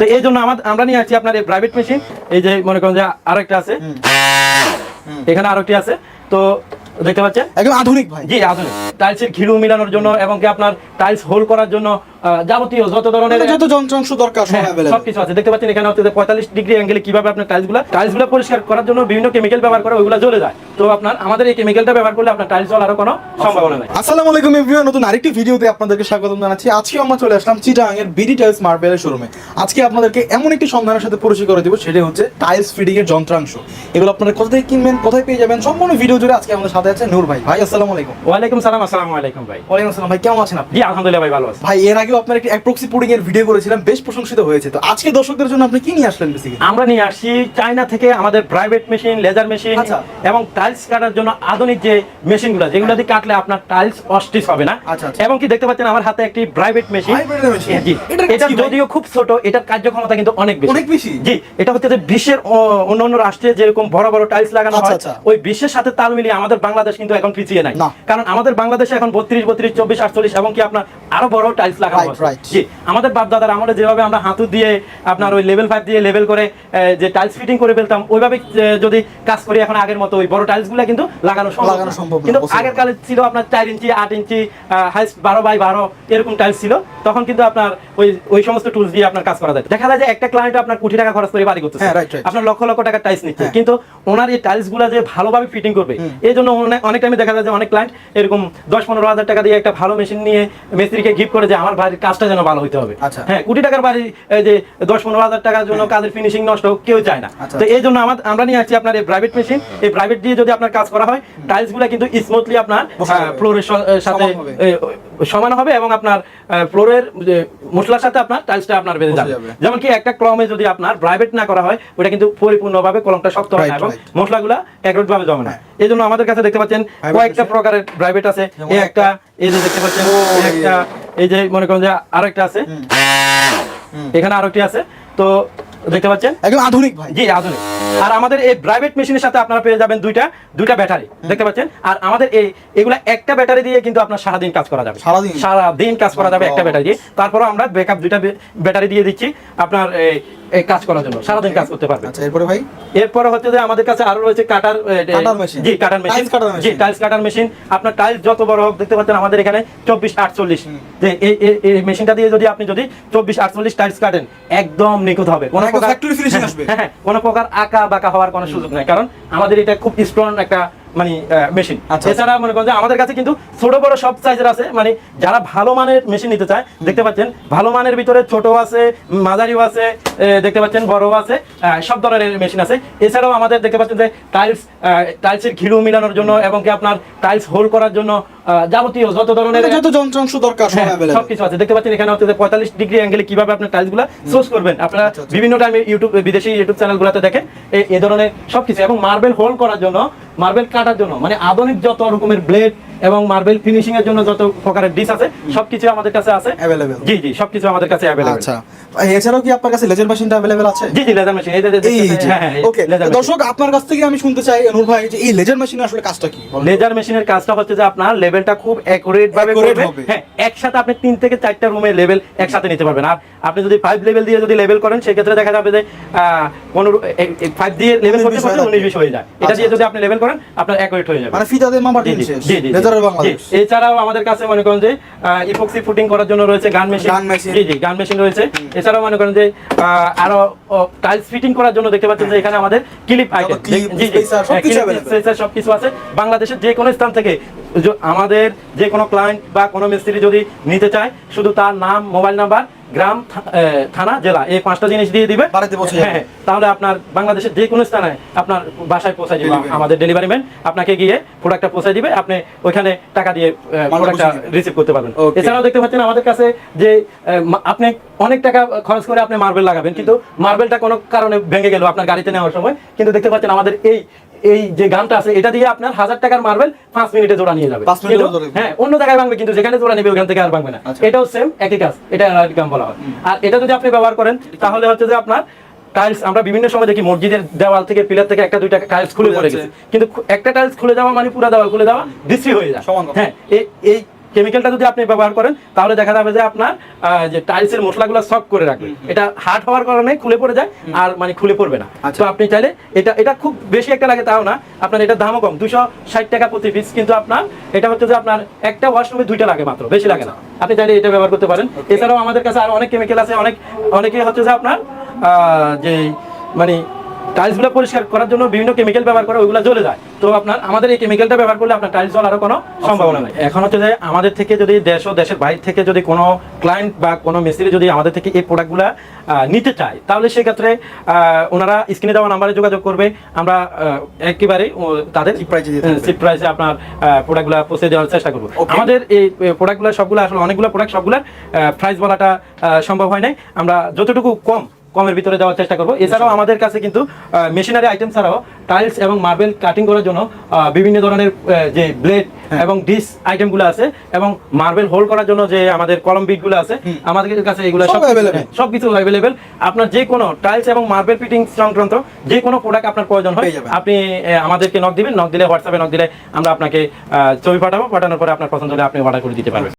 তো এই জন্য আমরা নিয়ে আসছি আপনার এই প্রাইভেট মেশিন এই যে মনে করেন যে আরেকটা আছে। এখানে আরেকটি আছে। তো দেখতে পাচ্ছেন? একদম আধুনিক ভাই। জি আধুনিক। টাইলসের ঘিলু মিলানোর জন্য এবং কি আপনার টাইলস হোল্ড করার জন্য যাবতীয় যত ধরনের যত যন্ত্রাংশ দরকার সব হ্যাঁ, সবকিছু আছে। দেখতে পাচ্ছেন এখানে হচ্ছে পঁয়তাল্লিশ ডিগ্রি অ্যাঙ্গেলে কীভাবে আপনার টাইলসগুলো টাইলসগুলো পরিষ্কার করার জন্য বিভিন্ন কেমিক্যাল ব্যবহার করে ওইগুলো জ্বলে যায়। তো আপনার আমাদের এই কেমিক্যালটা ব্যবহার করলে আপনার টাইলস জ্বলারও কোনো সম্ভাবনা নেই। আসসালামু আলাইকুম এভরিওয়ান নতুন আরেকটি ভিডিওতে আপনাদেরকে স্বাগতম জানাচ্ছি। আজকে আমরা চলে আসলাম চিটাগাং এর বিডি টাইলস মার্বেলের শোরুমে আজকে আপনাদেরকে এমন একটি সন্ধানের সাথে পরিচয় করে দেবো সেটা হচ্ছে টাইলস ফিডিং এর যন্ত্রাংশ। এগুলো আপনারা কোথা থেকে কিনবেন কোথায় পেয়ে যাবেন সম্পূর্ণ ভিডিও জুড়ে আজকে আমাদের সাথে আছে নূর ভাই। ভাই আসসালামু আলাইকুম। ওয়ালাইকুম সালাম আসসালামু আলাইকুম ভাই। ওয়ালাইকুম আসসালাম ভাই কেমন আছেন আপনি? জি আলহামদুলিল্লাহ ভাই ভালো আছি। ভাই এর আগেও আপনার একটি অ্যাপ্রক্সি পুডিং এর ভিডিও করেছিলাম বেশ প্রশংসিত হয়েছে। তো আজকে দর্শকদের জন্য আপনি কি নিয়ে আসলেন বেসিক্যালি আমরা নিয়ে আসছি চায়না থেকে আমাদের প্রাইভেট মেশিন লেজার মেশিন আচ্ছা। এবং টাইলস কাটার জন্য আধুনিক যে মেশিনগুলো যেগুলো দিয়ে কাটলে আপনার টাইলস অস্টিস হবে না। আচ্ছা, আচ্ছা। এবং কি দেখতে পাচ্ছেন আমার হাতে একটি প্রাইভেট মেশিন জি। এটা যদিও খুব ছোট এটার কার্যক্ষমতা কিন্তু অনেক বেশি। অনেক বেশি? জি এটা হচ্ছে যে বিশ্বের অ- অন্যান্য রাষ্ট্রে যেরকম বড় বড় টাইলস লাগানো হয়। ওই বিশ্বের সাথে তাল মিলিয়ে আমাদের বাংলাদেশ কিন্তু এখন পিছিয়ে নাই। কারণ আমাদের বাংলাদেশে এখন বত্রিশ বত্রিশ চব্বিশ আটচল্লিশ এবং কি আপনার আরও বড় টাইলস লাগানো. জি আমাদের বাপ দাদার আমলে যেভাবে আমরা হাতু দিয়ে আপনার ওই লেভেল ফাইভ দিয়ে লেভেল করে যে টাইলস ফিটিং করে ফেলতাম ওইভাবে যদি কাজ করি এখন আগের মতো ওই বড় টাইলসগুলা কিন্তু লাগানো সম্ভব লাগানো সম্ভব কিন্তু আগের কালে ছিল আপনার চার ইঞ্চি আট ইঞ্চি হাইস্ট বারো বাই বারো এরকম টাইলস ছিল। তখন কিন্তু আপনার ওই ওই সমস্ত টুলস দিয়ে আপনার কাজ করা যায়। দেখা যায় যে একটা ক্লায়েন্ট আপনার কোটি টাকা খরচ করে বাড়ি করতেছে। হ্যাঁ. আপনার লক্ষ লক্ষ টাকা টাইলস নিচ্ছে। হ্যাঁ। কিন্তু ওনার এই টাইলসগুলা যে ভালোভাবে ফিটিং করবে এই জন্য অনেক টাইমে দেখা যায় যে অনেক ক্লায়েন্ট এরকম দশ পনেরো হাজার টাকা দিয়ে একটা ভালো মেশিন নিয়ে মিস্ত্রিকে গিফট করে যে আমার বাড়ির কাজটা যেন ভালো হইতে হবে। আচ্ছা। হ্যাঁ কোটি টাকার বাড়ি যে দশ পনেরো হাজার টাকার জন্য কাজের ফিনিশিং নষ্ট হোক কেউ চায় না। আচ্ছা। তো এই জন্য আমার আমরা নিয়ে আসছি আপনার এই প্রাইভেট মেশিন এই প্রাইভেট দিয়ে যদি আপনার কাজ করা হয় টাইলসগুলা কিন্তু স্মুথলি আপনার। ফ্লোরের সাথে সমান হবে। এবং আপনার ফ্লোরের মশলার সাথে আপনার টাইলসটা আপনার বেঁধে যাবে। যেমন কি একটা ক্রমে যদি আপনার প্রাইভেট না করা হয় ওটা কিন্তু পরিপূর্ণভাবে কলমটা শক্ত হয় না এবং. মশলাগুলা একরোট ভাবে জমে না হ্যাঁ। এই জন্য আমাদের কাছে দেখতে পাচ্ছেন কয়েকটা প্রকারের প্রাইভেট আছে এই একটা এই যে দেখতে পাচ্ছেন এই একটা এই যে মনে করেন যে আরেকটা আছে এখানে আরেকটি আছে তো দেখতে পাচ্ছেন? একদম আধুনিক ভাই। জি আধুনিক। আর আমাদের এই প্রাইভেট মেশিনের সাথে আপনারা পেয়ে যাবেন দুইটা দুইটা ব্যাটারি দেখতে পাচ্ছেন? আর আমাদের এই এগুলা একটা ব্যাটারি দিয়ে কিন্তু আপনার সারাদিন কাজ করা যাবে। সারাদিন? সারাদিন কাজ করা যাবে একটা ব্যাটারি দিয়ে। তারপরে আমরা ব্যাকআপ দুইটা ব্যাটারি দিয়ে দিচ্ছি। আপনার এই কাজ করার জন্য সারাদিন কাজ করতে পারবেন আচ্ছা এরপরে ভাই? এরপরে হচ্ছে যে আমাদের কাছে আরও রয়েছে কাটার কাটার machine? জি কাটার মেশিন। জি টাইলস কাটার মেশিন। আপনার টাইলস যত বড় হোক দেখতে পাচ্ছেন আমাদের এখানে চব্বিশ আটচল্লিশ। যে এই এই- মেশিনটা দিয়ে যদি আপনি যদি চব্বিশ আটচল্লিশ টাইলস কাটেন একদম নিখুঁত হবে। কোনো প্রকার factory finishing আসবে? হ্যাঁ, হ্যাঁ, কোনো প্রকার আঁকা বাঁকা হওয়ার কোনো সুযোগ নাই। কারণ আমাদের এটা খুব স্ট্রং একটা মানে মেশিন আচ্ছা। এছাড়া মনে করেন যে আমাদের কাছে কিন্তু ছোট বড় সব সাইজের আছে। মানে যারা ভালো মানের মেশিন নিতে চায় দেখতে পাচ্ছেন ভালো মানের ভিতরে ছোট আছে মাঝারিও আছে দেখতে পাচ্ছেন বড় আছে সব ধরনের মেশিন আছে। এছাড়াও আমাদের দেখতে পাচ্ছেন যে টাইলস টাইলসের ঘিলু মিলানোর জন্য এবং কি আপনার টাইলস করার জন্য যাবতীয় যত ধরনের যত যন্ত্রাংশ দরকার সব হ্যাঁ, অ্যাভেলেবল সবকিছু আছে। দেখতে পাচ্ছেন এখানে হচ্ছে পঁয়তাল্লিশ ডিগ্রি অ্যাঙ্গেলে কীভাবে আপনার টাইলসগুলা সোর্স করবেন। আপনারা আচ্ছা, আচ্ছা। বিভিন্ন টাইমে ইউটিউব বিদেশি ইউটিউব চ্যানেল গুলাতে দেখেন এই এই ধরনের সবকিছু এবং মার্বেল হোল্ড করার জন্য মার্বেল কাটার জন্য। মানে আধুনিক যত রকমের ব্লেড এবং মার্বেল ফিনিশিং এর জন্য যত প্রকারের ডিশ আছে সবকিছু আমাদের কাছে আছে। Available। জি জি সবকিছু আমাদের কাছে অ্যাভেলেবল আচ্ছা। এছাড়াও কি আপনার কাছে লেজার মেশিনটা অ্যাভেলেবেল আছে? জি জি লেজার মেশিন এই দেখতে হ্যাঁ হ্যাঁ ওকে দর্শক আপনার কাছ থেকে আমি শুনতে চাই নূর ভাই যে এই লেজার মেশিনের আসলে কাজটা কি? লেজার মেশিনের কাজটা হচ্ছে যে আপনার লেভেলটা খুব অ্যাকুরেট ভাবে করবে। হ্যাঁ একসাথে আপনি তিন থেকে চারটা রুমের লেভেল একসাথে নিতে পারবেন। আর আপনি যদি ফাইভ লেভেল দিয়ে যদি লেভেল করেন সেক্ষেত্রে দেখা যাবে যে পনেরো ফাইভ দিয়ে লেভেল করতে 19 করতে উনিশ বিশ হয়ে যায়। এটা আচ্ছা, দিয়ে যদি আপনি লেভেল করেন আপনার অ্যাকুরেট হয়ে যাবে। মানে ফিতাদের মাপা জি, জি, বাংলাদেশ। এছাড়াও আমাদের কাছে মনে করেন যে ইপক্সি ফুটিং করার জন্য রয়েছে গান মেশিন গান। জি জি গান মেশিন রয়েছে। এছাড়াও মনে করেন যে আরও টাইলস ফিটিং করার জন্য দেখতে পাচ্ছেন যে এখানে আমাদের ক্লিপ আইটেম সবকিছু সবকিছু আছে। বাংলাদেশের যে কোনো স্থান থেকে আমাদের যে কোনো ক্লায়েন্ট বা কোনো মিস্ত্রি যদি নিতে চায় শুধু তার নাম মোবাইল নাম্বার গ্রাম থানা জেলা এই পাঁচটা জিনিস দিয়ে দিবে হ্যাঁ, তাহলে আপনার বাংলাদেশের যে কোনো স্থানে আপনার বাসায় পৌঁছে দিবে আমাদের ডেলিভারি ম্যান আপনাকে গিয়ে প্রোডাক্টটা পৌঁছে দিবে আপনি ওইখানে টাকা দিয়ে প্রোডাক্টটা রিসিভ করতে পারবেন। এছাড়াও দেখতে পাচ্ছেন আমাদের কাছে যে আপনি অনেক টাকা খরচ করে আপনি মার্বেল লাগাবেন কিন্তু মার্বেলটা কোনো কারণে ভেঙে গেল আপনার গাড়িতে নেওয়ার সময়। কিন্তু দেখতে পাচ্ছেন আমাদের এই এই যে গানটা আছে এটা দিয়ে আপনার হাজার টাকার মার্বেল পাঁচ মিনিটে জোড়া নিয়ে যাবে। হ্যাঁ অন্য জায়গায় ভাঙবে কিন্তু যেখানে জোড়া নেবে ওখান থেকে আর ভাঙবে না। আচ্ছা। এটাও সেম একই কাজ। এটা কাম বলা হয়। আর এটা যদি আপনি ব্যবহার করেন তাহলে হচ্ছে যে আপনার টাইলস আমরা বিভিন্ন সময় দেখি মসজিদের দেওয়াল থেকে পিলার থেকে একটা দুইটা টাইলস খুলে পড়ে গেছে। কিন্তু একটা টাইলস খুলে যাওয়া মানে পুরো দেওয়াল খুলে যাওয়া বিশ্রী হয়ে যায়। হ্যাঁ এই কেমিক্যালটা যদি আপনি ব্যবহার করেন তাহলে দেখা যাবে যে আপনার যে টাইলসের মশলাগুলো সক করে রাখবে। এটা হার্ড হওয়ার কারণে খুলে পড়ে যায় আর মানে খুলে পড়বে না। আচ্ছা। তো আপনি চাইলে এটা এটা খুব বেশি একটা লাগে তাও না। আপনার এটা দামও কম দুশো ষাট টাকা প্রতি পিস কিন্তু আপনার এটা হচ্ছে যে আপনার একটা ওয়াশরুমে দুইটা লাগে মাত্র বেশি লাগে না। আপনি চাইলে এটা ব্যবহার করতে পারেন। এছাড়াও আমাদের কাছে আরও অনেক কেমিক্যাল আছে অনেক অনেকে হচ্ছে যে আপনার আহ, যে মানে টাইলসগুলো পরিষ্কার করার জন্য বিভিন্ন কেমিক্যাল ব্যবহার করে ওইগুলো জ্বলে যায়। তো আপনার আমাদের এই কেমিক্যালটা ব্যবহার করলে আপনার টাইলস জ্বলারও কোনো সম্ভাবনা নেই। এখন হচ্ছে যে আমাদের থেকে যদি দেশ ও দেশের বাইরে থেকে যদি কোনো ক্লায়েন্ট বা কোনো মিস্ত্রি যদি আমাদের থেকে এই প্রোডাক্টগুলো নিতে চায় তাহলে সেক্ষেত্রে ওনারা স্ক্রিনে দেওয়া নাম্বারে যোগাযোগ করবে। আমরা একেবারে তাদের প্রাইসে আপনার প্রোডাক্টগুলো পৌঁছে দেওয়ার চেষ্টা করব। আমাদের এই প্রোডাক্টগুলো সবগুলো আসলে অনেকগুলো প্রোডাক্ট সবগুলোর প্রাইস বলাটা সম্ভব হয় নাই। আমরা যতটুকু কম কমের ভিতরে দেওয়ার চেষ্টা করব। এছাড়াও আমাদের কাছে কিন্তু মেশিনারি আইটেম ছাড়াও টাইলস এবং মার্বেল কাটিং করার জন্য বিভিন্ন ধরনের যে ব্লেড এবং ডিস আইটেমগুলো আছে এবং মার্বেল হোল্ড করার জন্য যে আমাদের কলম বিটগুলো আছে আমাদের কাছে এগুলো সব সব কিছু অ্যাভেলেবেল আপনার যে কোনো টাইলস এবং মার্বেল ফিটিং সংক্রান্ত যে কোনো প্রোডাক্ট আপনার প্রয়োজন হয়। আপনি আমাদেরকে নক দিবেন নক দিলে হোয়াটসঅ্যাপে নক দিলে আমরা আপনাকে আহ, ছবি পাঠাবো পাঠানোর পরে আপনার পছন্দ হলে আপনি অর্ডার করে দিতে পারবেন।